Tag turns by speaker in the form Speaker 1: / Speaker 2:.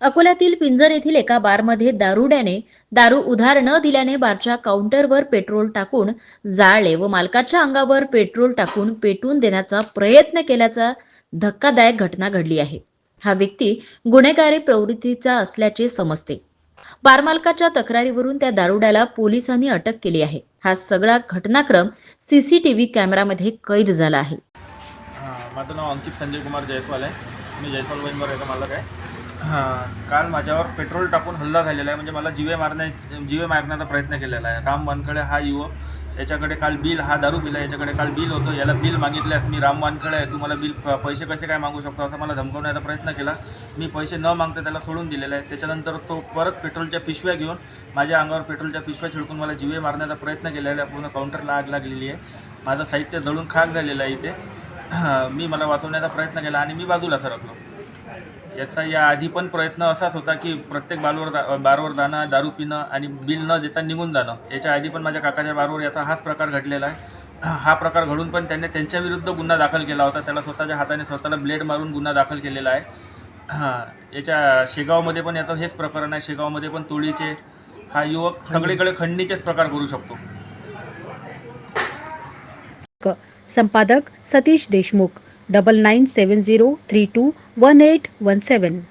Speaker 1: अकोल्यातील पिंजर येथील एका बारमध्ये दारुड्याने दारू उधार न दिल्याने बारच्या काउंटरवर पेट्रोल टाकून जाळले व मालकाच्या अंगावर पेट्रोल टाकून पेटून देण्याचा प्रयत्न केल्याचा धक्कादायक घटना घडली आहे. हा व्यक्ती गुन्हेगारी प्रवृत्तीचा असल्याचे समजते. बारमालकाच्या तक्रारीवरून त्या दारुड्याला पोलिसांनी अटक केली आहे. हा सगळा घटनाक्रम सीसीटीव्ही कॅमेरामध्ये कैद झाला आहे.
Speaker 2: माझं नाव अंकित संजय कुमार जयस्वाल आहे. मी जयस्वाल वैनवर आहे मालक आहे. हां काल माझ्यावर पेट्रोल टाकून हल्ला झालेला आहे. म्हणजे मला जीवे मारण्या जीवे मारण्याचा प्रयत्न केलेला आहे. राम वानखडे हा युवक याच्याकडे काल बिल हा दारू पिला याच्याकडे काल बिल होतं. याला बिल मागितल्यास मी राम वानखडे आहे. तू मला बिल पैसे कसे काय मागू शकतो असं मला धमकवण्याचा प्रयत्न केला. मी पैसे न मागता त्याला सोडून दिलेला आहे. त्याच्यानंतर तो परत पेट्रोलच्या पिशव्या घेऊन माझ्या अंगावर पेट्रोलच्या पिशव्या छिडकून मला जीवे मारण्याचा प्रयत्न केलेला आहे. पूर्ण काउंटरला आग लागलेली आहे. माझं साहित्य जळून खाक झालेलं आहे इथे. मी मला वाचवण्याचा प्रयत्न केला आणि मी बाजूला सरकलो. याचा या आधी पण प्रयत्न असाच होता की प्रत्येक बालवर बारवर जाणं दारू पिणं आणि बिल न देता निघून जाणं. याच्या आधी पण माझ्या काकाच्या बारवर याचा हाच प्रकार घडलेला आहे. हा प्रकार घडून पण त्यांनी त्यांच्याविरुद्ध गुन्हा दाखल केला होता. त्याला स्वतःच्या हाताने स्वतःला ब्लेड मारून गुन्हा दाखल केलेला आहे. हां याच्या शेगावमध्ये पण याचं हेच प्रकरण आहे. शेगावमध्ये पण तोळीचे हा युवक सगळीकडे खंडणीचेच प्रकार करू शकतो.
Speaker 3: संपादक Satish Deshmukh double nine seven zero three two 1817